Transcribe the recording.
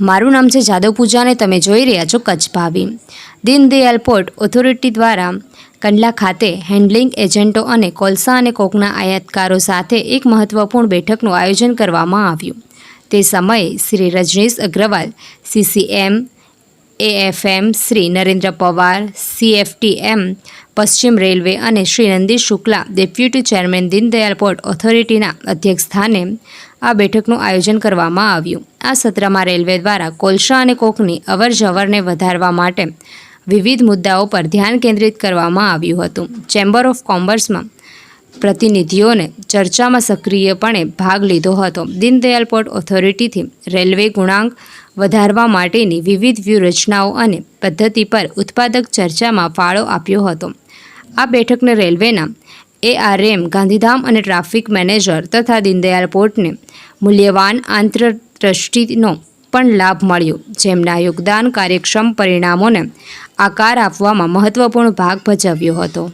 મારું નામ છે જાદવ પૂજા અને તમે જોઈ રહ્યા છો કચ્છ ભાવી. દીનદયાલ પોર્ટ ઓથોરિટી દ્વારા કંડલા ખાતે હેન્ડલિંગ એજન્ટો અને કોલસા અને કોકના આયાતકારો સાથે એક મહત્વપૂર્ણ બેઠકનું આયોજન કરવામાં આવ્યું. તે સમયે શ્રી રજનીશ અગ્રવાલ, સીસીએમ એએફએમ, શ્રી નરેન્દ્ર પવાર, સીએફટીએમ, પશ્ચિમ રેલવે અને Shri Nandish Shukla, deputy chairman Deendayal port ઓથોરિટીના અધ્યક્ષ સ્થાને આ બેઠકનું આયોજન કરવામાં આવ્યું. આ સત્રમાં રેલવે દ્વારા કોલસા અને કોકની અવર જવરને વધારવા માટે વિવિધ મુદ્દાઓ પર ધ્યાન કેન્દ્રિત કરવામાં આવ્યું હતું. ચેમ્બર ઓફ કોમર્સમાં પ્રતિનિધિઓને ચર્ચામાં સક્રિયપણે ભાગ લીધો હતો. દીનદયાલ પોર્ટ ઓથોરિટીથી રેલવે ગુણાંક વધારવા માટેની વિવિધ વ્યૂહરચનાઓ અને પદ્ધતિ પર ઉત્પાદક ચર્ચામાં ફાળો આપ્યો હતો. આ બેઠકને રેલવેના એઆરએમ, ગાંધીધામ અને ટ્રાફિક મેનેજર તથા દીનદયાલ પોર્ટને મૂલ્યવાન આંતરદ્રષ્ટિનો પણ લાભ મળ્યો, જેમના યોગદાન કાર્યક્ષમ પરિણામોને આકાર આપવામાં મહત્વપૂર્ણ ભાગ ભજવ્યો હતો.